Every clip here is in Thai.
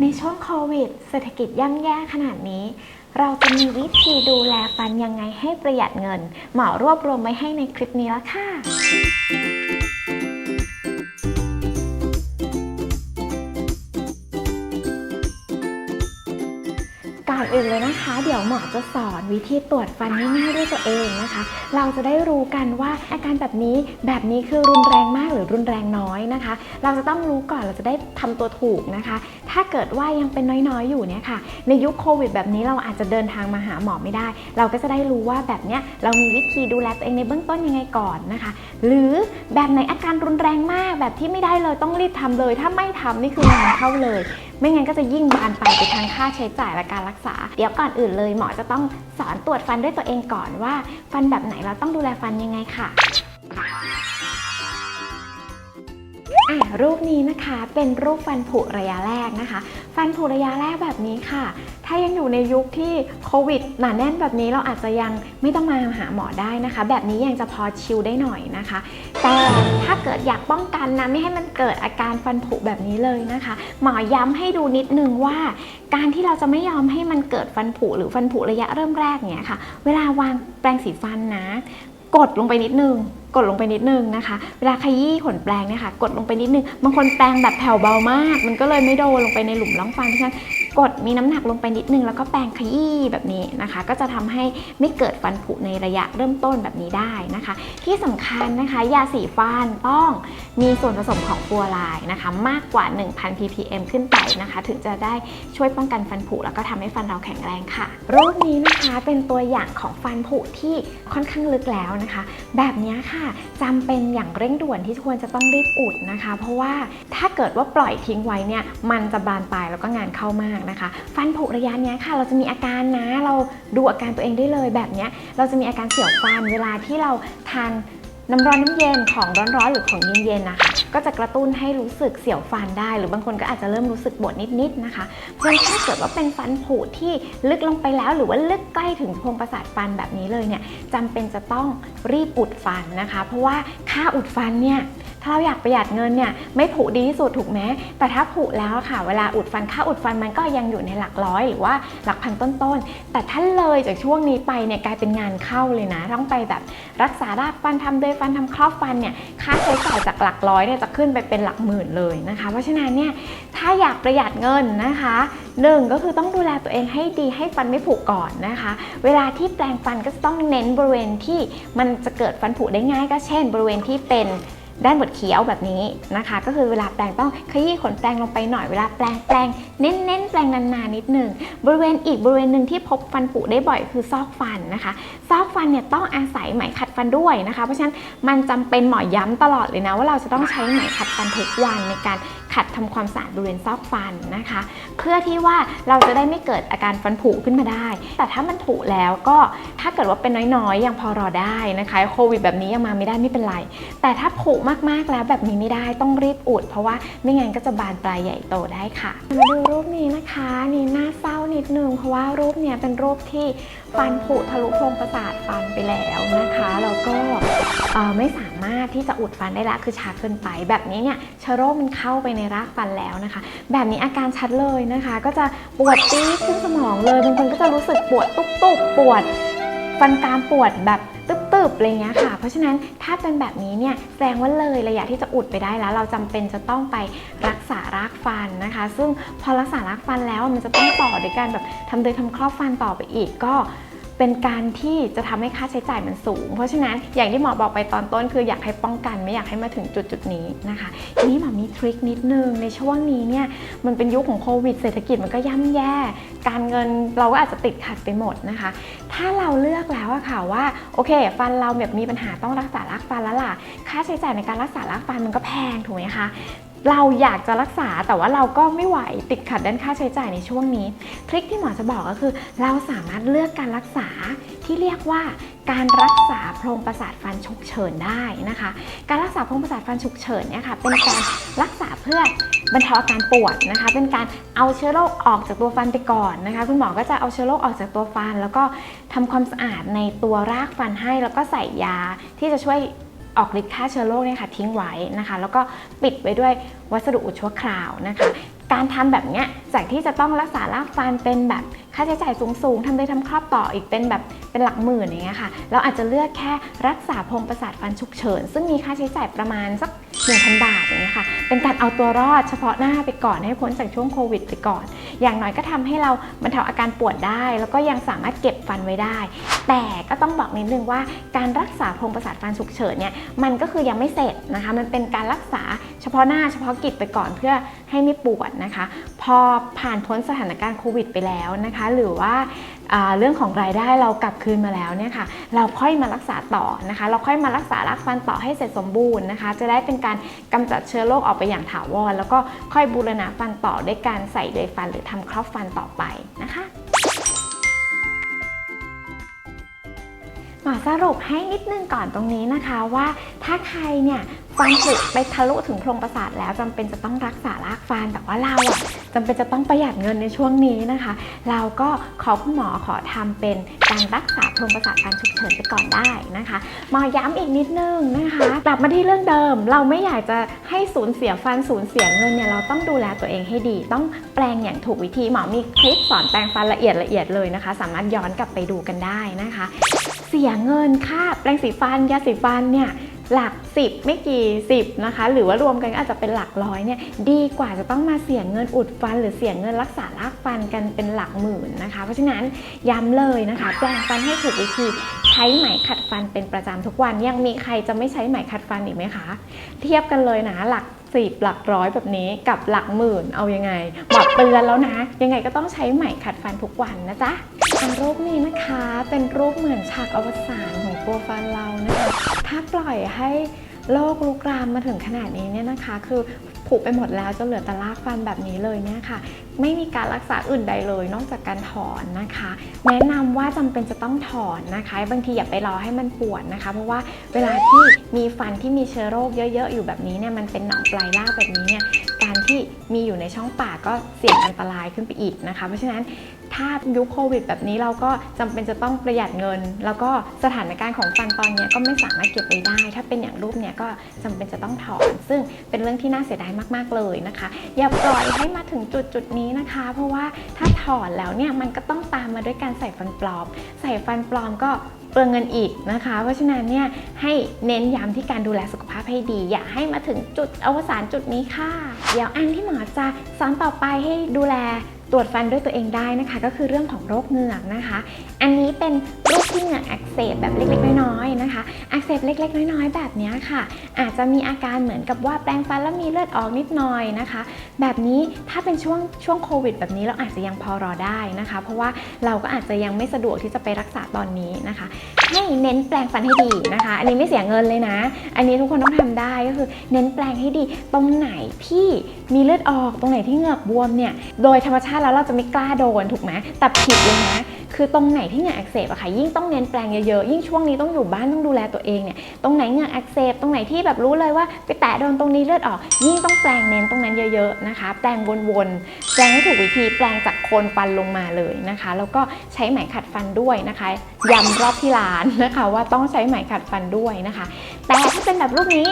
ในช่วงโควิด เศรษฐกิจย่ำแย่ขนาดนี้ เราจะมีวิธีดูแลฟันยังไงให้ประหยัดเงิน หมอรวบรวมไว้ให้ในคลิปนี้แล้วค่ะ อื่นเลยนะคะ เดี๋ยวหมอจะสอนวิธีตรวจฟันง่ายๆด้วยตัวเองนะคะ เราจะได้รู้กันว่าอาการแบบนี้แบบนี้คือรุนแรงมากหรือรุนแรงน้อยนะคะ เราจะต้องรู้ก่อนเราจะได้ทำตัวถูกนะคะ ถ้าเกิดว่ายังเป็นน้อยๆอยู่เนี่ยค่ะ ในยุคโควิด แบบนี้เราอาจจะเดินทางมาหาหมอไม่ได้ เราก็จะได้รู้ว่าแบบเนี้ยเรามีวิธีดูแลตัวเองในเบื้องต้นยังไงก่อนนะคะ หรือแบบไหนอาการรุนแรงมากแบบที่ไม่ได้เลยต้องรีบทำเลย ถ้าไม่ทำนี่คืองานเข้าเลย ไม่งั้นก็จะยิ่งบานไปไปทางค่าใช้จ่ายและการรักษา เดี๋ยวก่อนอื่นเลยหมอจะต้องสอนตรวจฟันด้วยตัวเองก่อนว่า ฟันแบบไหนเราต้องดูแลฟันยังไงค่ะอะ รูปนี้นะคะเป็นรูปฟันผุระยะแรกนะคะ ฟันผุระยะแรกแบบนี้ค่ะ ถ้ายังอยู่ในยุคที่โควิดหนาแน่นแบบนี้เราอาจจะยังไม่ต้องมาหาหมอได้นะคะ แบบนี้ยังจะพอชิลได้หน่อยนะคะ แต่ถ้าเกิดอยากป้องกันนะไม่ให้มันเกิดอาการฟันผุแบบนี้เลยนะคะ หมอย้ำให้ดูนิดนึงว่า การที่เราจะไม่ยอมให้มันเกิดฟันผุหรือฟันผุระยะเริ่มแรกเนี่ยค่ะ เวลาวางแปรงสีฟันนะ กดลงไปนิดนึง กดลงไปนิดนึงนะคะ เวลาขยี้ขนแปรงเนี่ยค่ะ กดลงไปนิดนึง บางคนแปรงแบบแผ่วเบามาก มันก็เลยไม่โดนลงไปในหลุมร่องฟันเพราะฉะนั้น กดมีน้ำหนักลงไปนิดนึงแล้วก็แปรงขยี้แบบนี้นะคะ ก็จะทำให้ไม่เกิดฟันผุในระยะเริ่มต้นแบบนี้ได้นะคะ ที่สำคัญนะคะยาสีฟันต้องมีส่วนผสมของฟัวไลน์นะคะ มากกว่า 1,000 ppm ขึ้นไปนะคะ ถึงจะได้ช่วยป้องกันฟันผุแล้วก็ทำให้ฟันเราแข็งแรงค่ะ รูปนี้นะคะเป็นตัวอย่างของฟันผุที่ค่อนข้างลึกแล้วนะคะ แบบนี้ค่ะจำเป็นอย่างเร่งด่วนที่ควรจะต้องรีบอุดนะคะ เพราะว่าถ้าเกิดว่าปล่อยทิ้งไว้เนี่ยมันจะบานปลายแล้วก็งานเข้ามากนะคะ ฟันผุระยะเนี้ยค่ะ เราจะมีอาการนะ เราดูอาการตัวเองได้เลยแบบเนี้ย เราจะมีอาการเสียวฟันเวลาที่เราทานน้ำร้อนน้ำเย็นของร้อนๆหรือของเย็นๆนะคะ ก็จะกระตุ้นให้รู้สึกเสียวฟันได้ หรือบางคนก็อาจจะเริ่มรู้สึกปวดนิดๆนะคะเพราะฉะนั้นถ้าเกิดว่าเป็นฟันผุที่ลึกลงไปแล้ว หรือว่าลึกใกล้ถึงโพรงประสาทฟันแบบนี้เลยเนี่ยจำเป็นจะต้องรีบอุดฟันนะคะ เพราะว่าค่าอุดฟันเนี่ยถ้าเราอยากประหยัดเงินเนี่ยไม่ผุดีที่สุดถูกไหมแต่ถ้าผุแล้วค่ะ เวลาอุดฟันค่าอุดฟันมันก็ยังอยู่ในหลักร้อยหรือว่าหลักพันต้นๆ แต่ถ้าเลยจากช่วงนี้ไปเนี่ยกลายเป็นงานเข้าเลยนะ ต้องไปแบบรักษารากฟันทำเดยฟันทำครอบฟันเนี่ยค่าใช้จ่ายจากหลักร้อยเนี่ยจะขึ้นไปเป็นหลักหมื่นเลยนะคะ เพราะฉะนั้นเนี่ยถ้าอยากประหยัดเงินนะคะหนึ่งก็คือต้องดูแลตัวเองให้ดีให้ฟันไม่ผุก่อนนะคะ เวลาที่แปรงฟันก็จะต้องเน้นบริเวณที่มันจะเกิดฟันผุได้ง่ายก็เช่น บริเวณที่เป็น ด้านบดเขียวแบบนี้นะคะ ก็คือเวลาแปลงต้องขยี้ขนแปลงลงไปหน่อยเวลาแปลงแปลงเน้นเน้นๆแปลงนานๆนิดหนึ่งบริเวณอีกบริเวณหนึ่งที่พบฟันผุได้บ่อยคือซอกฟันนะคะ ซอกฟันเนี่ยต้องอาศัยไหมขัดฟันด้วยนะคะ เพราะฉะนั้นมันจำเป็นหมอย้ำตลอดเลยนะว่าเราจะต้องใช้ไหมขัดฟันทุกวันในการ ขัดทำความสะอาดบริเวณซอกฟันนะคะ เพื่อที่ว่าเราจะได้ไม่เกิดอาการฟันผุขึ้นมาได้ แต่ถ้ามันผุแล้วก็ถ้าเกิดว่าเป็นน้อยๆ ยังพอรอได้นะคะโควิดแบบนี้ยังมาไม่ได้ไม่เป็นไร แต่ถ้าผุมากๆแล้วแบบนี้ไม่ได้ต้องรีบอุด เพราะว่าไม่งั้นก็จะบานปลายใหญ่โตได้ค่ะ มาดูรูปนี้นะคะนี่น่าเศร้านิดนึงเพราะว่ารูปเนี้ยเป็นรูปที่ฟันผุทะลุโพรงประสาทฟันไปแล้วนะคะแล้วก็เออไม่สามารถที่จะอุดฟันได้ละคือช้าเกินไปแบบนี้เนี่ยเชื้อโรคมันเข้าไปในรากฟันแล้วนะคะ แบบนี้อาการชัดเลยนะคะ ก็จะปวดจี๊ดขึ้นสมองเลยบางคนก็จะรู้สึกปวดตุบๆปวดฟันกรามปวดแบบตึบๆอะไรเงี้ยค่ะ เพราะฉะนั้นถ้าเป็นแบบนี้เนี่ยแสดงว่าเลยระยะที่จะอุดไปได้แล้ว เราจำเป็นจะต้องไปรักษารากฟันนะคะ ซึ่งพอรักษารากฟันแล้วมันจะต้องต่อด้วยการแบบทำโดยทำครอบฟันต่อไปอีกก็ เป็นการที่จะทำให้ค่าใช้จ่ายมันสูง เพราะฉะนั้นอย่างที่หมอบอกไปตอนต้น คืออยากให้ป้องกันไม่อยากให้มาถึงจุดจุดนี้นะคะทีนี้หมอมีทริคนิดนึงในช่วงนี้เนี่ยมันเป็นยุคของโควิดเศรษฐกิจมันก็ย่ำแย่ การเงินเราก็อาจจะติดขัดไปหมดนะคะ ถ้าเราเลือกแล้วอะค่ะว่าโอเค ฟันเราแบบมีปัญหาต้องรักษารากฟันแล้วล่ะ ค่าใช้จ่ายในการรักษารากฟันมันก็แพงถูกไหมคะ เราอยากจะรักษาแต่ว่าเราก็ไม่ไหวติดขัดด้านค่าใช้จ่ายในช่วงนี้ ทริคที่หมอจะบอกก็คือ เราสามารถเลือกการรักษาที่เรียกว่าการรักษาโพรงประสาทฟันฉุกเฉินได้นะคะ การรักษาโพรงประสาทฟันฉุกเฉินเนี่ยค่ะเป็นการรักษาเพื่อบรรเทาอาการปวดนะคะ เป็นการเอาเชื้อโรคออกจากตัวฟันไปก่อนนะคะ คุณหมอก็จะเอาเชื้อโรคออกจากตัวฟัน แล้วก็ทำความสะอาดในตัวรากฟันให้ แล้วก็ใส่ยาที่จะช่วย ออกฤทธิ์ฆ่าเชื้อโรคเนี่ยค่ะทิ้งไว้นะคะ แล้วก็ปิดไว้ด้วยวัสดุอุดชั่วคราวนะคะ การทำแบบเนี้ยจากที่จะต้องรักษารากฟันเป็นแบบค่าใช้จ่ายสูงๆทำได้ทำครอบต่ออีกเป็นแบบเป็นหลักหมื่นอย่างเงี้ยค่ะ เราอาจจะเลือกแค่รักษาโพรงประสาทฟันฉุกเฉิน ซึ่งมีค่าใช้จ่ายประมาณสัก1,000 บาทอย่างเงี้ยค่ะ เป็นการเอาตัวรอดเฉพาะหน้าไปก่อนให้พ้นจากช่วงโควิดไปก่อน อย่างน้อยก็ทำให้เราบรรเทาอาการปวดได้ แล้วก็ยังสามารถเก็บฟันไว้ได้ แต่ก็ต้องบอกนิดนึงว่าการรักษาโพรงประสาทฟันฉุกเฉินเนี่ยมันก็คือยังไม่เสร็จนะคะมันเป็นการรักษาเฉพาะหน้าเฉพาะกิจไปก่อนเพื่อให้ไม่ปวดนะคะ พอผ่านพ้นสถานการณ์โควิดไปแล้วนะคะ หรือว่า เรื่องของรายได้เรากลับคืนมาแล้วเนี่ยค่ะเราค่อยมารักษาต่อนะคะ เราค่อยมารักษารักฟันต่อให้เสร็จสมบูรณ์นะคะ จะได้เป็นการกำจัดเชื้อโรคออกไปอย่างถาวรแล้วก็ค่อยบูรณะฟันต่อด้วยการใส่เดยฟันหรือทำครอบฟันต่อไปนะคะ หมอสรุปให้นิดนึงก่อนตรงนี้นะคะว่าถ้าใครเนี่ยฟันผุไปทะลุถึงโพรงประสาทแล้วจำเป็นจะต้องรักษารากฟันแต่ว่าเราอะจำเป็นจะต้องประหยัดเงินในช่วงนี้นะคะ เราก็ขอคุณหมอขอทำเป็นการรักษาโพรงประสาทฟันฉุกเฉินไปก่อนได้นะคะหมอย้ำอีกนิดนึงนะคะ กลับมาที่เรื่องเดิม เราไม่อยากจะให้สูญเสียฟันสูญเสียเงินเนี่ยเราต้องดูแลตัวเองให้ดี ต้องแปลงอย่างถูกวิธีหมอมีคลิปสอนแปลงฟันละเอียดละเอียดเลยนะคะ สามารถย้อนกลับไปดูกันได้นะคะ เสียเงินค่าแปรงสีฟันยาสีฟันเนี่ย หลัก 10 ไม่กี่ 10นะคะ หรือว่ารวมกันก็อาจจะเป็นหลักร้อยเนี่ยดีกว่าจะต้องมาเสียเงินอุดฟัน หรือเสียเงินรักษารากฟันกันเป็นหลักหมื่นนะคะ เพราะฉะนั้นย้ำเลยนะคะแปรงฟันให้ถูกวิธีใช้ไหมขัดฟันเป็นประจำทุกวัน ยังมีใครจะไม่ใช้ไหมขัดฟันอีกไหมคะ เทียบกันเลยนะหลักสิบหลักร้อยแบบนี้กับหลักหมื่นเอายังไงบอกเตือนแล้วนะ ยังไงก็ต้องใช้ไหมขัดฟันทุกวันนะจ๊ะอันรูปนี้นะคะเป็นรูปเหมือนฉากอวสานของ ตัวฟันเรานะคะถ้าปล่อยให้โรคลุกรามมาถึงขนาดนี้เนี่ยนะคะ คือผุไปหมดแล้วจะเหลือแต่รากฟันแบบนี้เลยเนี่ยค่ะ ไม่มีการรักษาอื่นใดเลย นอกจากการถอนนะคะ แนะนำว่าจำเป็นจะต้องถอนนะคะ บางทีอย่าไปรอให้มันปวดนะคะ เพราะว่าเวลาที่มีฟันที่มีเชื้อโรคเยอะๆอยู่แบบนี้เนี่ยมันเป็นหนองปลายรากแบบนี้เนี่ยการที่มีอยู่ในช่องปากก็เสี่ยงอันตรายขึ้นไปอีกนะคะ เพราะฉะนั้น ถ้ายุคโควิด แบบนี้เราก็จำเป็นจะต้องประหยัดเงิน แล้วก็สถานการณ์ของฟันตอนนี้ก็ไม่สามารถเก็บไว้ได้ ถ้าเป็นอย่างรูปเนี่ยก็จำเป็นจะต้องถอน ซึ่งเป็นเรื่องที่น่าเสียดายมากๆเลยนะคะ อย่าปล่อยให้มาถึงจุดจุดนี้นะคะ เพราะว่าถ้าถอนแล้วเนี่ยมันก็ต้องตามมาด้วยการใส่ฟันปลอม ใส่ฟันปลอมก็เปลืองเงินอีกนะคะ เพราะฉะนั้นเนี่ยให้เน้นย้ำที่การดูแลสุขภาพให้ดี อย่าให้มาถึงจุดอวสานจุดนี้ค่ะ เดี๋ยวอันที่หมอจะสอนต่อไปให้ดูแล ตรวจฟันด้วยตัวเองได้นะคะ ก็คือเรื่องของโรคเหงือกนะคะ อันนี้เป็น โรคที่เหงืออักเสบแบบเล็กๆ น้อยๆนะคะ อักเสบเล็ก ๆ น้อยๆ แบบนี้ค่ะ อาจจะมีอาการเหมือนกับว่าแปรงฟันแล้วมีเลือดออกนิดหน่อยนะคะ แบบนี้ถ้าเป็นช่วงช่วงโควิด แบบนี้เราอาจจะยังพอรอได้นะคะ เพราะว่าเราก็อาจจะยังไม่สะดวกที่จะไปรักษาตอนนี้นะคะ ให้เน้นแปลงฟันให้ดีนะคะ อันนี้ไม่เสียเงินเลยนะ อันนี้ทุกคนต้องทำได้ก็คือ เน้นแปลงให้ดี ตรงไหนที่มีเลือดออก ตรงไหนที่เหงือกบวมเนี่ย โดยธรรมชาติแล้วเราจะไม่กล้าโดนถูกไหมแต่ผิดเลยนะ คือตรงไหนที่เหงือกอักเสบอะค่ะยิ่งต้องเน้นแปลงเยอะๆยิ่งช่วงนี้ต้องอยู่บ้านต้องดูแลตัวเองเนี่ยตรงไหนเหงือกอักเสบตรงไหนที่แบบรู้เลยว่าไปแตะโดนตรงนี้เลือดออก ยิ่งต้องแปลงเน้นตรงนั้นเยอะๆนะคะ แปลงวนๆแปลงให้ถูกวิธีแปลงจากโคนฟันลงมาเลยนะคะ แล้วก็ใช้ไหมขัดฟันด้วยนะคะย้ำรอบที่ร้านนะคะ ว่าต้องใช้ไหมขัดฟันด้วยนะคะ แต่ถ้าเป็นแบบรูปนี้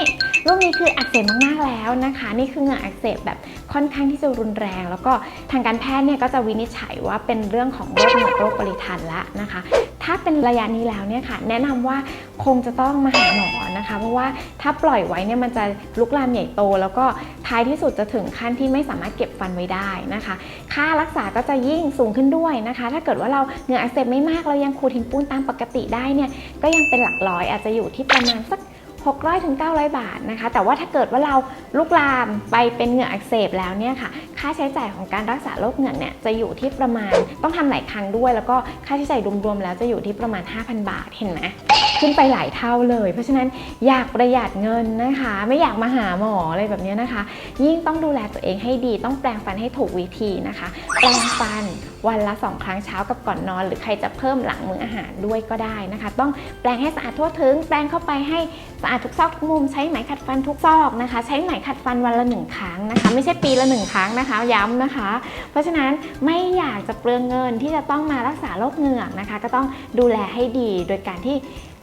รูปนี้คืออักเสบมากๆแล้วนะคะ นี่คือเหงื่ออักเสบแบบค่อนข้างที่จะรุนแรง แล้วก็ทางการแพทย์เนี่ยก็จะวินิจฉัยว่าเป็นเรื่องของโรคเหงือกโรคปริทันละนะคะ ถ้าเป็นระยะนี้แล้วเนี่ยค่ะ แนะนำว่าคงจะต้องมาหาหมอนะคะ เพราะว่าถ้าปล่อยไว้เนี่ยมันจะลุกลามใหญ่โต แล้วก็ท้ายที่สุดจะถึงขั้นที่ไม่สามารถเก็บฟันไว้ได้นะคะ ค่ารักษาก็จะยิ่งสูงขึ้นด้วยนะคะ ถ้าเกิดว่าเราเหงื่ออักเสบไม่มากเรายังขูดหินปูนตามปกติได้เนี่ยก็ยังเป็นหลักร้อยอาจจะอยู่ที่ประมาณสัก 600ถึง900 บาทนะคะ แต่ว่าถ้าเกิดว่าเราลุกลามไปเป็นเหงื่ออักเสบแล้วเนี่ยค่ะ ค่าใช้จ่ายของการรักษาโรคเหงือกเนี่ยจะอยู่ที่ประมาณต้องทำหลายครั้งด้วย แล้วก็ค่าใช้จ่ายรวมๆแล้วจะอยู่ที่ประมาณ 5,000 บาทเห็นไหมขึ้นไปหลายเท่าเลย เพราะฉะนั้นอยากประหยัดเงินนะคะ ไม่อยากมาหาหมออะไรแบบนี้นะคะ ยิ่งต้องดูแลตัวเองให้ดีต้องแปรงฟันให้ถูกวิธีนะคะ แปรงฟันวันละ 2 ครั้งเช้ากับก่อนนอน หรือใครจะเพิ่มหลังมื้ออาหารด้วยก็ได้นะคะ ต้องแปรงให้สะอาดทั่วถึง แปรงเข้าไปให้สะอาดทุกซอกทุกมุมใช้ไหมขัดฟันทุกซอกนะคะ ใช้ไหมขัดฟันวันละหนึ่งครั้งนะคะ ไม่ใช่ปีละหนึ่งครั้งนะคะ ย้ำนะคะ เพราะฉะนั้นไม่อยากจะเปลืองเงินที่จะต้องมารักษาโรคเหงือกนะคะ ก็ต้องดูแลให้ดีโดยการที่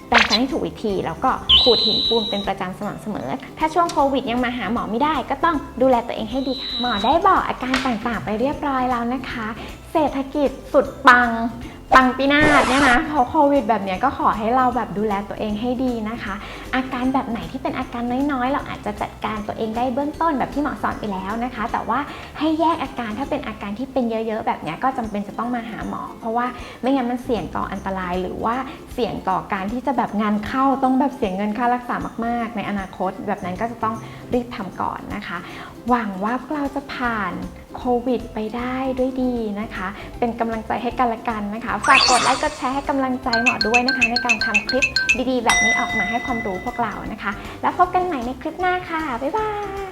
แปรงฟันให้ถูกวิธี แล้วก็ขูดหินปูนเป็นประจำสม่ำเสมอ ถ้าช่วงโควิดยังมาหาหมอไม่ได้ ก็ต้องดูแลตัวเองให้ดีค่ะหมอได้บอกอาการต่างๆ ไปเรียบร้อยแล้วนะคะ เศรษฐกิจสุดปัง ปังปีนาศเนี่ยนะพราะโควิดแบบเนี้ยก็ขอให้เราแบบดูแลตัวเองให้ดีนะคะ อาการแบบไหนที่เป็นอาการน้อยๆ เราอาจจะจัดการตัวเองได้เบื้องต้นแบบที่หมอสอนไปแล้วนะคะ แต่ว่าให้แยกอาการถ้าเป็นอาการที่เป็นเยอะๆ แบบเนี้ยก็จำเป็นจะต้องมาหาหมอ เพราะว่าไม่งั้นมันเสี่ยงต่ออันตรายหรือว่าเสี่ยงต่อการที่จะแบบงานเข้าต้องแบบเสียเงินค่ารักษามาก ๆ ในอนาคต แบบนั้นก็จะต้องรีบทำก่อนนะคะ หวังว่าพวกเราจะผ่านโควิดไปได้ด้วยดีนะคะ เป็นกำลังใจให้กันละกันนะคะ ฝากกดไลค์กดแชร์ให้กำลังใจหมอด้วยนะคะ ในการทำคลิปดีๆ แบบนี้ออกมาให้ความรู้พวกเรานะคะ แล้วพบกันใหม่ในคลิปหน้าค่ะ บ๊ายบาย